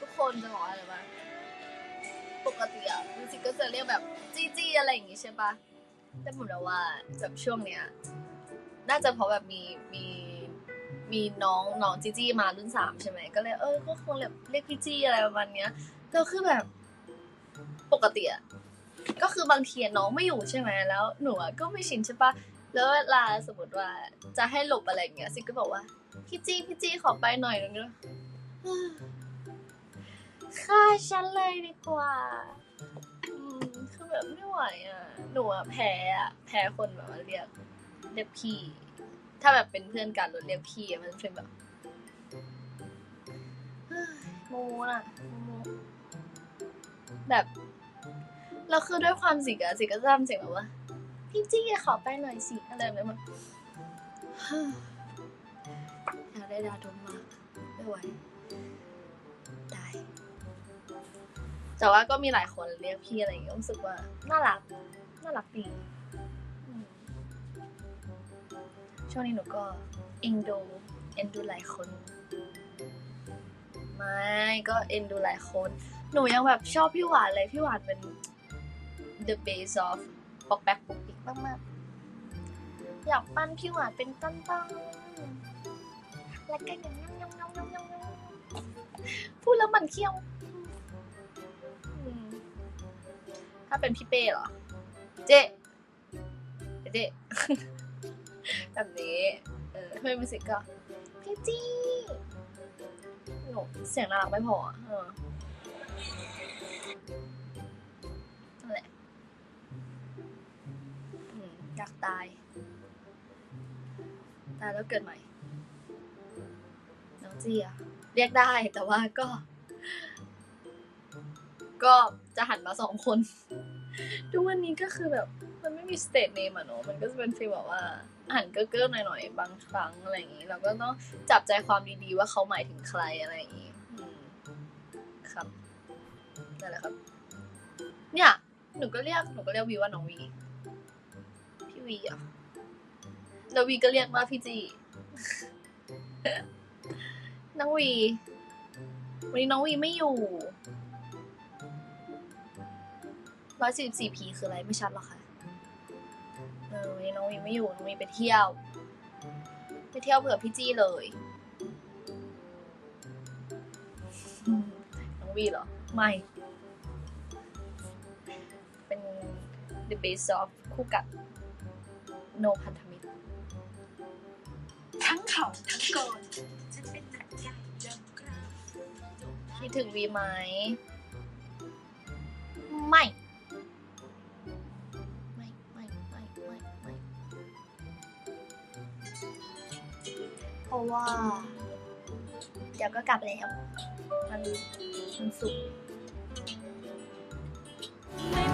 ทุกคนจะบอกอะไรบ้างปกติอะมิวสิกก็จะเรียกแบบจี้จี้อะไรอย่างงี้ใช่ปะแต่ผมรู้ว่าแบบช่วงเนี้ย น่าจะเพราะแบบมีมีมีน้องน้องจีจี้มารุ่นสามใช่ไหมก็เลยเออก็คงเรียกเรียกพี่จี้อะไรประมาณเนี้ยแล้วคือแบบปกติอะก็คือบางทีน้องไม่อยู่ใช่ไหมแล้วหนูอะก็ไม่ชินใช่ปะ แล้วเวลาสมมติว่าจะให้หลบอะไรอย่างเงี้ยซิกก็บอกว่า พี่จี้พี่จี้ขอไปหน่อยนึงนะฆ่าฉันเลยดีกว่าอืมคือแบบไม่ไหวอะ หนูอะแพ้อะ แพ้คนแบบว่าเรียกเรียกพี่ ถ้าแบบเป็นเพื่อนกันหรือเรียกพี่อะมันเป็นแบบเฮ้ยโมน่ะโมแบบแล้วคือด้วยความสิกอะสิกก็จะทำเสียงแบบว่า พี่จี้ขอไปหน่อยสิอะไรแบบนี้มันอยากได้ดาดมมากไม่ไหวได้ แต่ว่าก็มีหลายคนเรียกพี่อะไรอย่างเงี้ยรู้สึกว่าน่ารักน่ารักดีอืมช่วงนี้หนูก็เอ็นดูเอ็นดูหลายคนไม่ก็เอ็นดูหลายคน หนูยังแบบชอบพี่หวานเลย พี่หวานเป็น the base of ปอกแปกปุกปิก มากๆ อยากปั้นพี่หวานเป็นตั้นๆแล้วก็ยำยำยำยำยำยำพูดแล้วมันเคี้ยว ถ้าเป็นพี่เป้เหรอ เจ๊เจ๊แบบนี้เออถ้าเป็นมิวสิกก็พี่จี้หนูเสียงน่ารักไม่พออะเออ อยากตาย ตายแล้วเกิดใหม่ น้องจีอะเรียกได้แต่ว่าก็ ก็จะหันมาสองคน ทุกวันนี้ก็คือแบบ มันไม่มีสเตทเนมอะเนาะมันก็จะเป็นฟีลแบบว่าหันเก้อๆหน่อยๆ บางครั้งอะไรอย่างนี้เราก็ต้องจับใจความดีๆว่าเขาหมายถึงใครอะไรอย่างนี้ครับนั่นแหละครับ เนี่ย หนูก็เรียก หนูก็เรียกวีว่าน้องวี วีอะแล้ววีก็เรียกว่าพี่จี น้องวี วันนี้น้องวีไม่อยู่ร้อยสี่สี่พีคืออะไรไม่ชัดหรอกค่ะเออวันนี้น้องวีไม่อยู่ น้องวีไปเที่ยว ไปเที่ยวเผื่อพี่จี้เลย น้องวีเหรอ ไม่ เป็น the base of คู่กัด no พันธมิตร ทั้งเขาทั้งโกนฉันเป็นหัดใหญ่ยำกรามคิดถึงวีไหม ไม่ ไม่ไม่ไม่ไม่ไม่เพราะว่า เดี๋ยวก็กลับแล้ว มันมันสุกร์ไม่